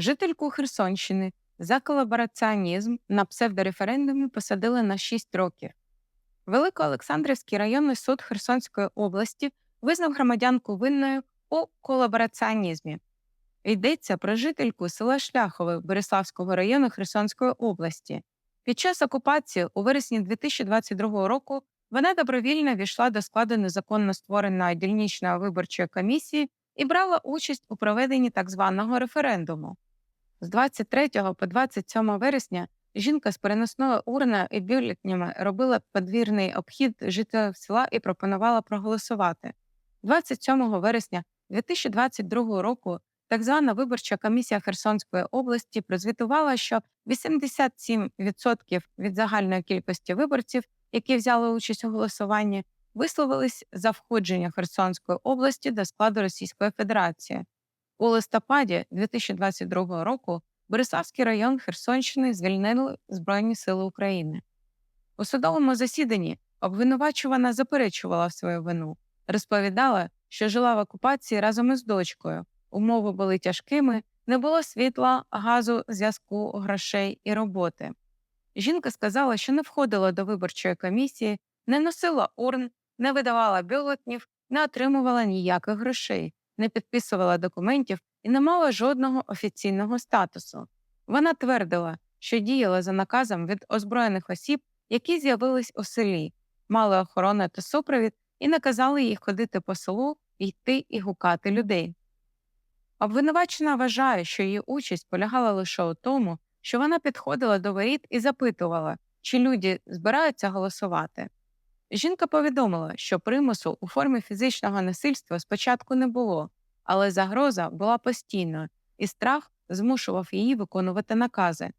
Жительку Херсонщини за колабораціонізм на псевдореферендумі посадили на 6 років. Великоолександрівський районний суд Херсонської області визнав громадянку винною у колабораціонізмі. Йдеться про жительку села Шляхове Бориславського району Херсонської області. Під час окупації у вересні 2022 року вона добровільно війшла до складу незаконно створеної дільничної виборчої комісії і брала участь у проведенні так званого референдуму. З 23 по 27 вересня жінка з переносною урною і бюлетнями робила подвірний обхід жителів села і пропонувала проголосувати. 27 вересня 2022 року так звана виборча комісія Херсонської області прозвітувала, що 87% від загальної кількості виборців, які взяли участь у голосуванні, висловились за входження Херсонської області до складу Російської Федерації. У листопаді 2022 року Бориславський район Херсонщини звільнили Збройні Сили України. У судовому засіданні обвинувачувана заперечувала свою вину, розповідала, що жила в окупації разом із дочкою. Умови були тяжкими, не було світла, газу, зв'язку, грошей і роботи. Жінка сказала, що не входила до виборчої комісії, не носила урн, не видавала бюлетнів, не отримувала ніяких грошей, не підписувала документів і не мала жодного офіційного статусу. Вона твердила, що діяла за наказом від озброєних осіб, які з'явились у селі, мали охорону та супровід і наказали їй ходити по селу, йти і гукати людей. Обвинувачена вважає, що її участь полягала лише у тому, що вона підходила до воріт і запитувала, чи люди збираються голосувати. Жінка повідомила, що примусу у формі фізичного насильства спочатку не було, але загроза була постійною, і страх змушував її виконувати накази.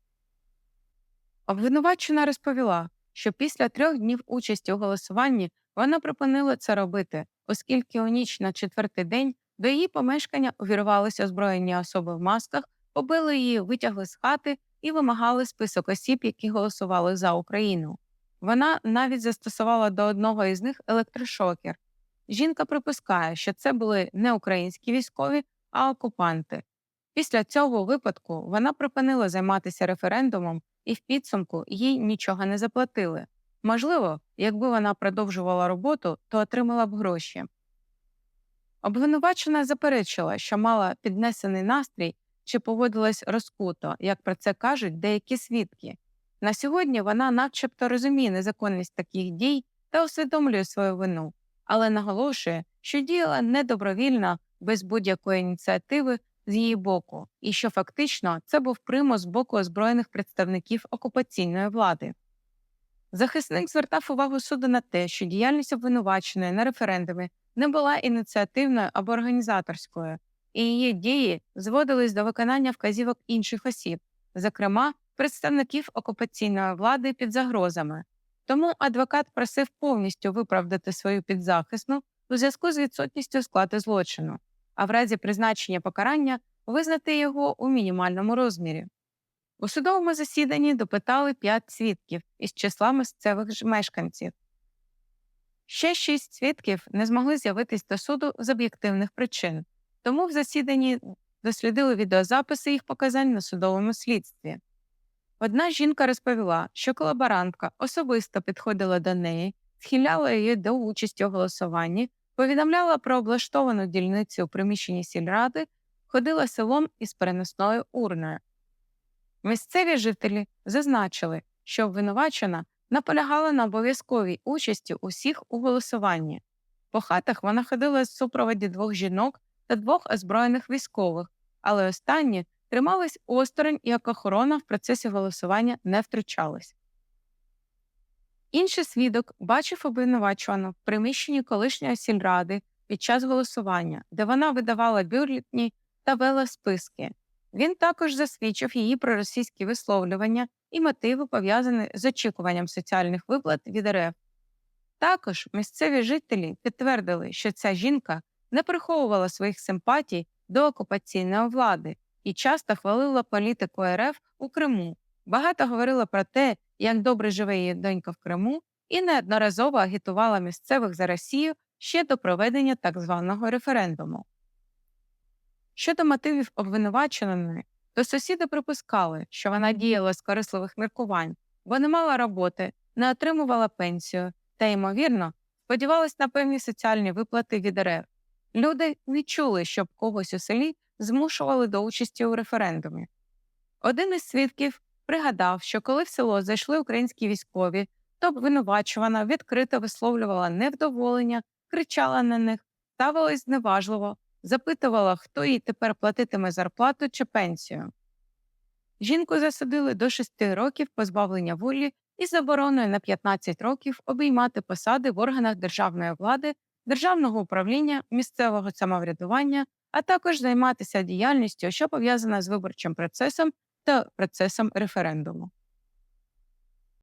Обвинувачена розповіла, що після трьох днів участі у голосуванні вона припинила це робити, оскільки у ніч на четвертий день до її помешкання увірвалися озброєні особи в масках, побили її, витягли з хати і вимагали список осіб, які голосували за Україну. Вона навіть застосувала до одного із них електрошокер. Жінка припускає, що це були не українські військові, а окупанти. Після цього випадку вона припинила займатися референдумом і в підсумку їй нічого не заплатили. Можливо, якби вона продовжувала роботу, то отримала б гроші. Обвинувачена заперечила, що мала піднесений настрій чи поводилась розкуто, як про це кажуть деякі свідки. На сьогодні вона, начебто, розуміє незаконність таких дій та усвідомлює свою вину, але наголошує, що діяла недобровільно, без будь-якої ініціативи з її боку, і що фактично це був примус з боку озброєних представників окупаційної влади. Захисник звертав увагу суду на те, що діяльність обвинуваченої на референдумі не була ініціативною або організаторською, і її дії зводились до виконання вказівок інших осіб, зокрема представників окупаційної влади під загрозами. Тому адвокат просив повністю виправдати свою підзахисну у зв'язку з відсутністю складу злочину, а в разі призначення покарання визнати його у мінімальному розмірі. У судовому засіданні допитали п'ять свідків із числа місцевих мешканців. Ще шість свідків не змогли з'явитись до суду з об'єктивних причин, тому в засіданні дослідили відеозаписи їх показань на судовому слідстві. Одна жінка розповіла, що колаборантка особисто підходила до неї, схиляла її до участі у голосуванні, повідомляла про облаштовану дільницю у приміщенні сільради, ходила селом із переносною урною. Місцеві жителі зазначили, що обвинувачена наполягала на обов'язковій участі усіх у голосуванні. По хатах вона ходила з супроводі двох жінок та двох озброєних військових, але останні тримались осторонь як охорона в процесі голосування не втручались. Інший свідок бачив обвинувачувану в приміщенні колишньої сільради під час голосування, де вона видавала бюлетні та вела списки. Він також засвідчив її проросійські висловлювання і мотиви, пов'язані з очікуванням соціальних виплат від РФ. Також місцеві жителі підтвердили, що ця жінка не приховувала своїх симпатій до окупаційної влади і часто хвалила політику РФ у Криму, багато говорила про те, як добре живе її донька в Криму, і неодноразово агітувала місцевих за Росію ще до проведення так званого референдуму. Щодо мотивів обвинуваченої, то сусіди припускали, що вона діяла з корисливих міркувань, бо не мала роботи, не отримувала пенсію та, ймовірно, сподівалась на певні соціальні виплати від РФ. Люди не чули, щоб когось у селі змушували до участі у референдумі. Один із свідків пригадав, що коли в село зайшли українські військові, то обвинувачувана відкрито висловлювала невдоволення, кричала на них, ставилась зневажливо, запитувала, хто їй тепер платитиме зарплату чи пенсію. Жінку засудили до 6 років позбавлення волі і забороною на 15 років обіймати посади в органах державної влади, державного управління, місцевого самоврядування, а також займатися діяльністю, що пов'язана з виборчим процесом та процесом референдуму.